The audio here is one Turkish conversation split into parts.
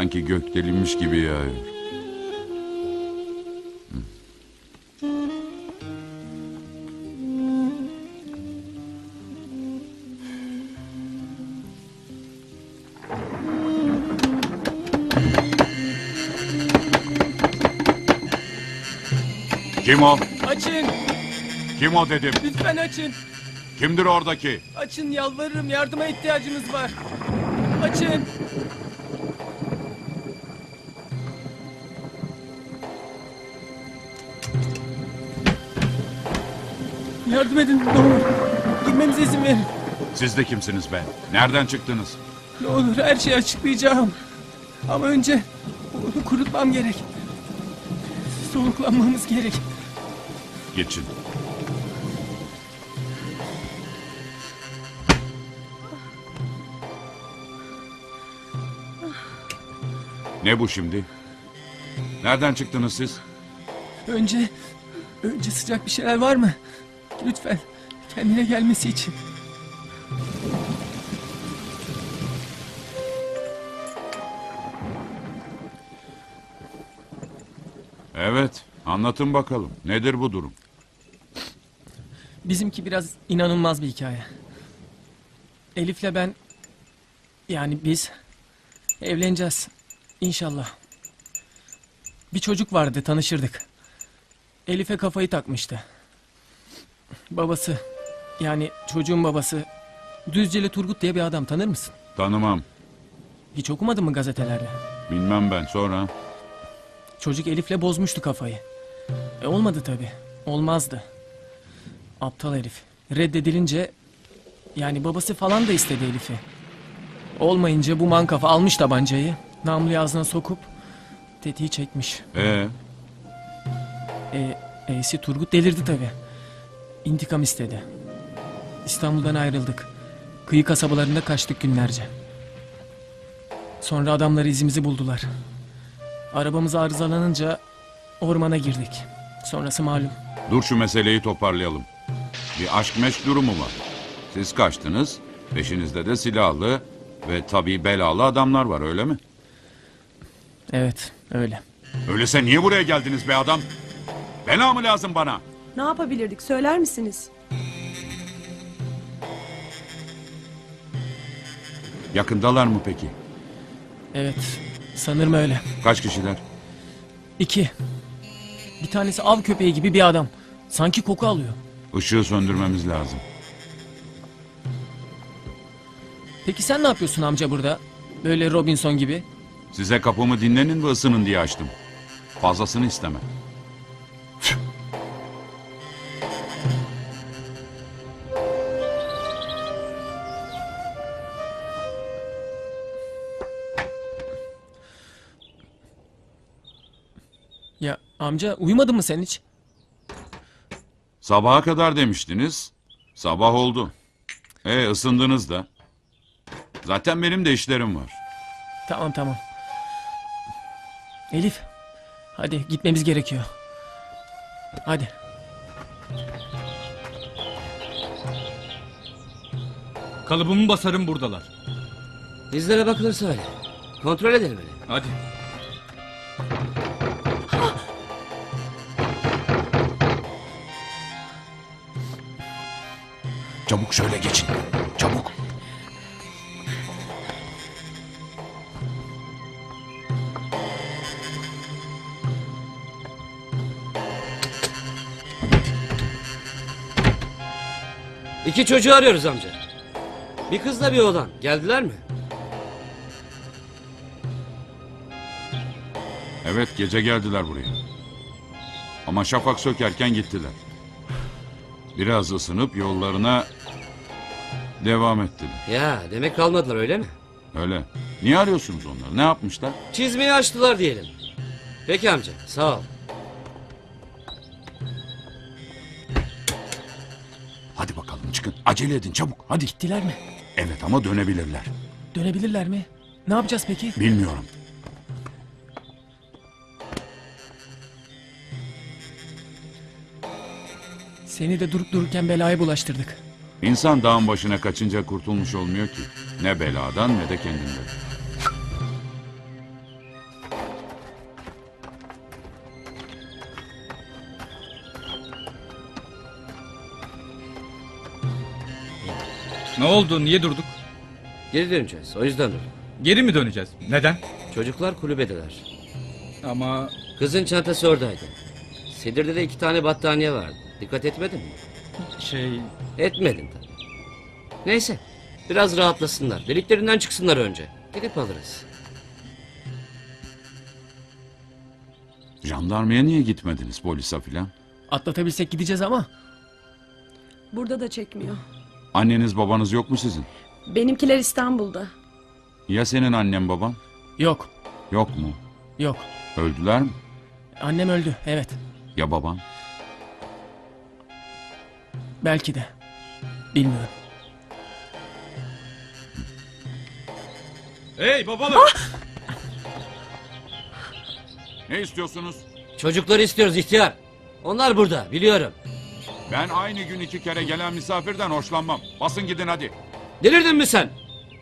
Sanki gök delinmiş gibi yağıyor. Kim o? Açın! Kim o dedim. Lütfen açın! Kimdir oradaki? Açın yalvarırım yardıma ihtiyacımız var. Açın! Yardım edin ne olur. Girmemize izin verin. Siz de kimsiniz be? Nereden çıktınız? Ne olur her şeyi açıklayacağım. Ama önce bunu kurutmam gerek. Soluklanmamız gerek. Geçin. Ne bu şimdi? Nereden çıktınız siz? Önce, önce sıcak bir şeyler var mı? Lütfen kendine gelmesi için. Evet, anlatın bakalım. Nedir bu durum? Bizimki biraz inanılmaz bir hikaye. Elif'le ben yani biz evleneceğiz İnşallah. Bir çocuk vardı tanışırdık. Elif'e kafayı takmıştı. Babası yani çocuğun babası Düzceli Turgut diye bir adam tanır mısın? Tanımam. Hiç okumadın mı gazetelerde? Bilmem ben sonra. Çocuk Elif'le bozmuştu kafayı. E olmadı tabi. Olmazdı. Aptal herif. Reddedilince yani babası falan da istedi Elif'i. Olmayınca bu mankafa almış tabancayı. Namluyu ağzına sokup tetiği çekmiş. Ee, E, E'si Turgut delirdi tabi. İntikam istedi. İstanbul'dan ayrıldık. Kıyı kasabalarında kaçtık günlerce. Sonra adamları izimizi buldular. Arabamız arızalanınca ormana girdik. Sonrası malum. dur şu meseleyi toparlayalım. Bir aşk meşk durumu var. Siz kaçtınız, peşinizde de silahlı ve tabii belalı adamlar var öyle mi? Evet öyle. Öyleyse niye buraya geldiniz be adam? Bela mı lazım bana? Ne yapabilirdik söyler misiniz? Yakındalar mı peki? Evet sanırım öyle. Kaç kişiler? İki. Bir tanesi av köpeği gibi bir adam. Sanki koku alıyor. Işığı söndürmemiz lazım. Peki sen ne yapıyorsun amca burada? Böyle Robinson gibi. Size kapımı dinlenin ve ısının diye açtım. Fazlasını istemem. Ya amca uyumadın mı sen hiç? Sabaha kadar demiştiniz. Sabah oldu. E ısındınız da. Zaten benim de işlerim var. Tamam tamam. Elif. Hadi gitmemiz gerekiyor. Hadi. Kalıbımı basarım buradalar. Dizlere bakılırsa öyle. Kontrol edelim hele. Hadi. Çabuk şöyle geçin. Çabuk. İki çocuğu arıyoruz amca. Bir kızla bir oğlan. Geldiler mi? Evet gece geldiler buraya. Ama şafak sökerken gittiler. Biraz ısınıp yollarına devam ettiler. Ya demek kalmadılar öyle mi? Öyle. Niye arıyorsunuz onları? Ne yapmışlar? Çizmeyi açtılar diyelim. Peki amca sağ ol. Hadi bakalım çıkın. Acele edin çabuk. Hadi. Gittiler mi? Evet ama dönebilirler. Dönebilirler mi? Ne yapacağız peki? Bilmiyorum. Seni de durup dururken belaya bulaştırdık. İnsan dağın başına kaçınca kurtulmuş olmuyor ki. Ne beladan ne de kendinden. Ne oldu? Niye durduk? Geri döneceğiz. O yüzden dur. Geri mi döneceğiz? Neden? Çocuklar kulübedeler. Ama Kızın çantası oradaydı. Sedirde de iki tane battaniye vardı. Dikkat etmedin mi? şey... Etmedin tabii. Neyse. Biraz rahatlasınlar. Deliklerinden çıksınlar önce. Gidip alırız. Jandarmaya niye gitmediniz polise filan? Atlatabilsek gideceğiz ama Burada da çekmiyor. Anneniz babanız yok mu sizin? Benimkiler İstanbul'da. Ya senin annen baban? yok. Yok mu? Yok. Öldüler mi? Annem öldü. Evet. Ya baban? Belki de. Bilmiyorum. Hey babalık! ne istiyorsunuz? Çocukları istiyoruz ihtiyar. Onlar burada biliyorum. Ben aynı gün iki kere gelen misafirden hoşlanmam. Basın gidin hadi. Delirdin mi sen?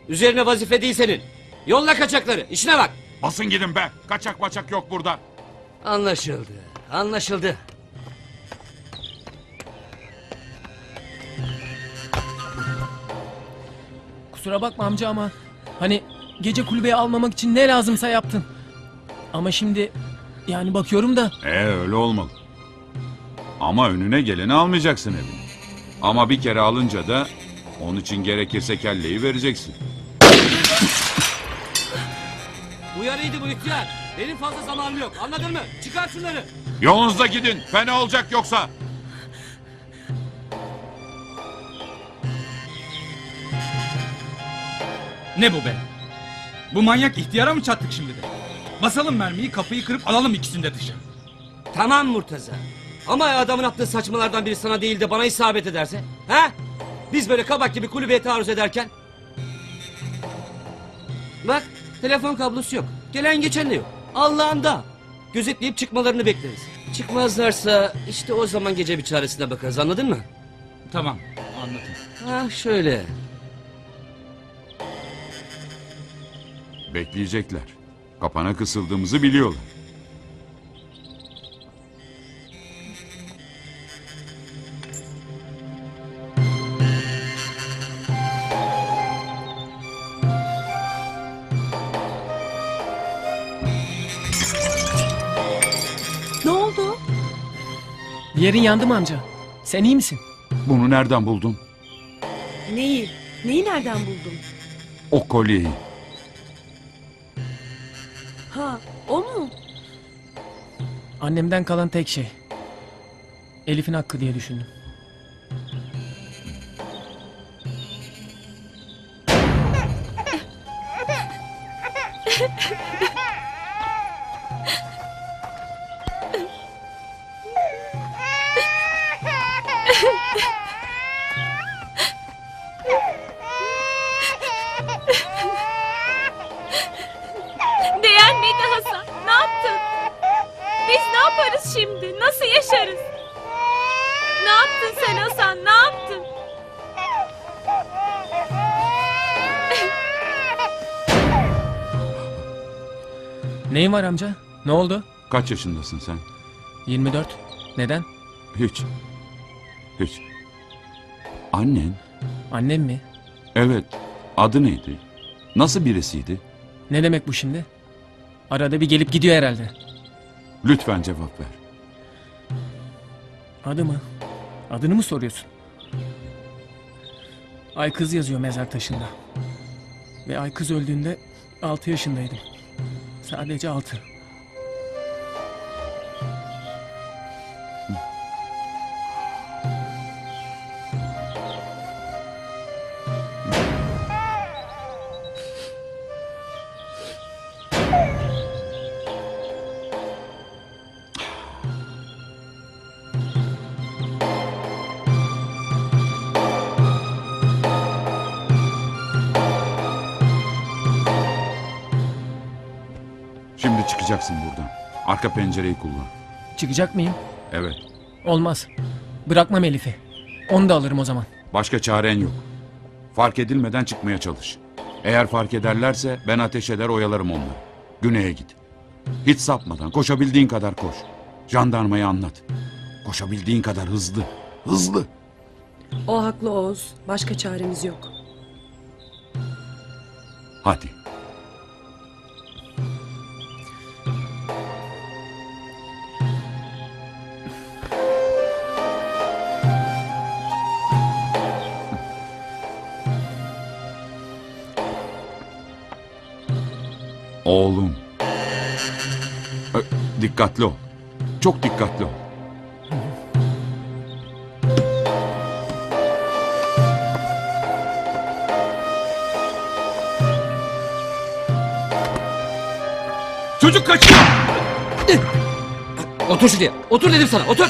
Üzerine vazife değil senin. Yolla kaçakları. işine bak. Basın gidin be. Kaçak maçak yok burada. Anlaşıldı. Anlaşıldı. Kusura bakma amca ama hani gece kulübeye almamak için ne lazımsa yaptın. Ama şimdi yani bakıyorum da Ee öyle olmalı. Ama önüne geleni almayacaksın evine. Ama bir kere alınca da onun için gerekirse kelleyi vereceksin. Uyarıydı bu ihtiyar. Benim fazla zamanım yok. Anladın mı? Çıkar şunları. Yolunuzda gidin. Fena olacak yoksa. Ne bu be? Bu manyak ihtiyara mı çattık şimdi de? Basalım mermiyi kapıyı kırıp alalım ikisini de dışarı. Tamam Murtaza. Ama adamın yaptığı saçmalardan biri sana değil de bana isabet ederse? Ha? Biz böyle kabak gibi kulübeye taarruz ederken? Bak telefon kablosu yok. Gelen geçen de yok. Allah'ında. Gözetleyip çıkmalarını bekleriz. Çıkmazlarsa işte o zaman gece bir çaresine bakarız anladın mı? Tamam anlatın. Ha şöyle. Bekleyecekler. Kapana kısıldığımızı biliyorlar. Bir yerin yandı mı amca? Sen iyi misin? Bunu nereden buldun? Neyi? Neyi nereden buldun? O kolyeyi. Ha, o mu? Annemden kalan tek şey. Elif'in hakkı diye düşündüm. Miydi Hasan? Ne yaptın? Biz ne yaparız şimdi? Nasıl yaşarız? Ne yaptın sen Hasan? Ne yaptın? Neyin var amca? Ne oldu? Kaç yaşındasın sen? 24. Neden? Hiç. Hiç. Annen? Annem mi? Evet. Adı neydi? Nasıl birisiydi? Ne demek bu şimdi? Arada bir gelip gidiyor herhalde. Lütfen cevap ver. Adı mı? Adını mı soruyorsun? Ay kız yazıyor mezar taşında. Ve Ay kız öldüğünde 6 yaşındaydım. Sadece 6. çıkacaksın buradan. Arka pencereyi kullan. Çıkacak mıyım? Evet. Olmaz. Bırakmam Elif'i. Onu da alırım o zaman. Başka çaren yok. Fark edilmeden çıkmaya çalış. Eğer fark ederlerse ben ateş eder oyalarım onları. Güney'e git. Hiç sapmadan koşabildiğin kadar koş. Jandarmaya anlat. Koşabildiğin kadar hızlı. Hızlı. O haklı Oğuz. Başka çaremiz yok. Hadi. Dikkatli ol. Çok dikkatli ol. Çocuk kaçıyor. Otur şuraya. Otur dedim sana. Otur.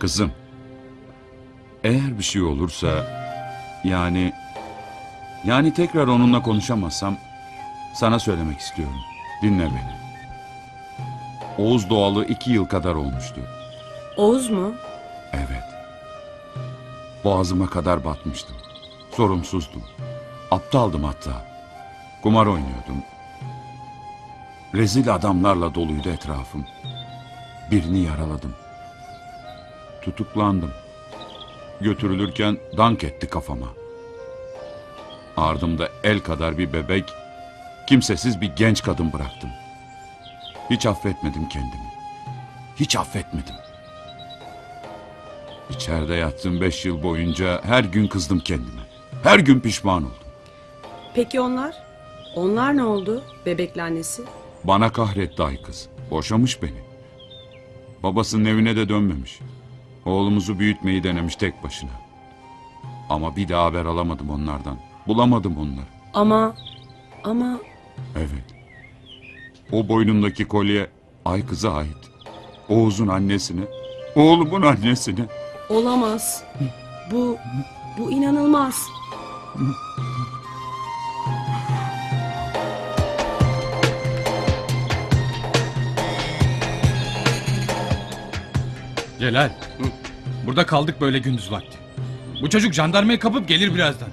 Kızım. Eğer bir şey olursa yani yani tekrar onunla konuşamazsam sana söylemek istiyorum. Dinle beni. Oğuz doğalı iki yıl kadar olmuştu. Oğuz mu? Evet. Boğazıma kadar batmıştım. Sorumsuzdum. Aptaldım hatta. Kumar oynuyordum. Rezil adamlarla doluydu etrafım. Birini yaraladım. Tutuklandım. Götürülürken dank etti kafama. Ardımda el kadar bir bebek, kimsesiz bir genç kadın bıraktım. Hiç affetmedim kendimi. Hiç affetmedim. İçeride yattığım beş yıl boyunca her gün kızdım kendime. Her gün pişman oldum. Peki onlar? Onlar ne oldu? Bebekle annesi? Bana kahretti ay kız. Boşamış beni. Babasının evine de dönmemiş. Oğlumuzu büyütmeyi denemiş tek başına. Ama bir daha haber alamadım onlardan. Bulamadım onları. Ama ama Evet. O boynundaki kolye ay kıza ait. Oğuz'un annesine, oğlumun annesine. olamaz. Bu bu inanılmaz. Celal. Burada kaldık böyle gündüz vakti. Bu çocuk jandarmayı kapıp gelir birazdan.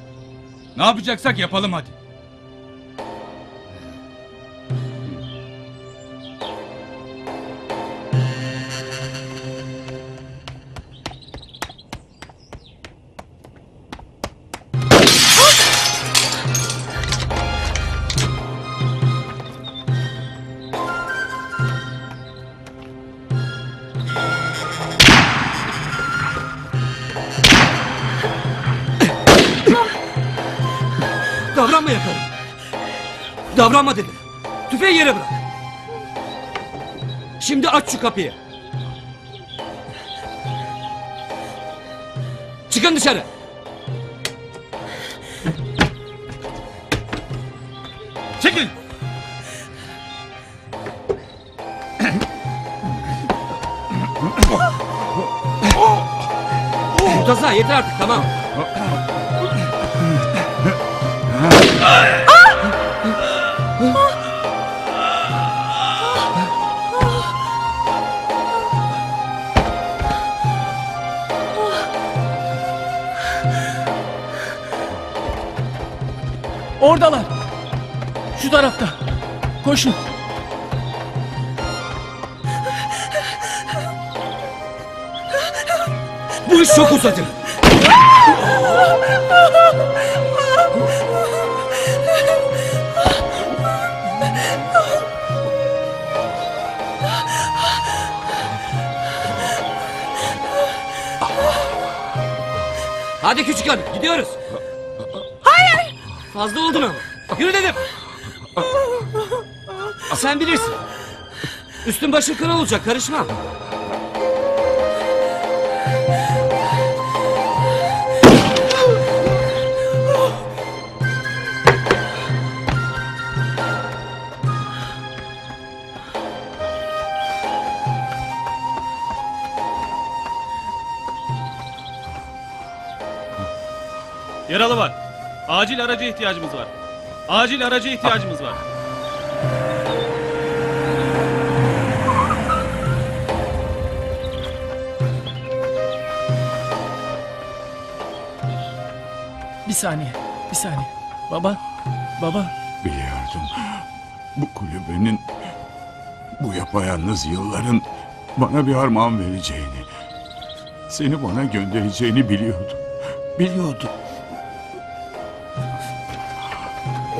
Ne yapacaksak yapalım hadi. Davranma yakarım. Davranma dedim. Tüfeği yere bırak. Şimdi aç şu kapıyı. Çıkın dışarı. Çekil. Murtaza yeter artık tamam. Oradalar. Şu tarafta. Koşun. Bu iş çok uzadı. Hadi küçük hanım gidiyoruz. Hayır. Fazla oldun ama. Yürü dedim. Sen bilirsin. Üstün başın kral olacak karışma. Yaralı var. Acil araca ihtiyacımız var. Acil araca ihtiyacımız var. Bir saniye. Bir saniye. Baba. Baba. Biliyordum. Bu kulübenin, bu yapayalnız yılların bana bir armağan vereceğini, seni bana göndereceğini biliyordum. Biliyordum.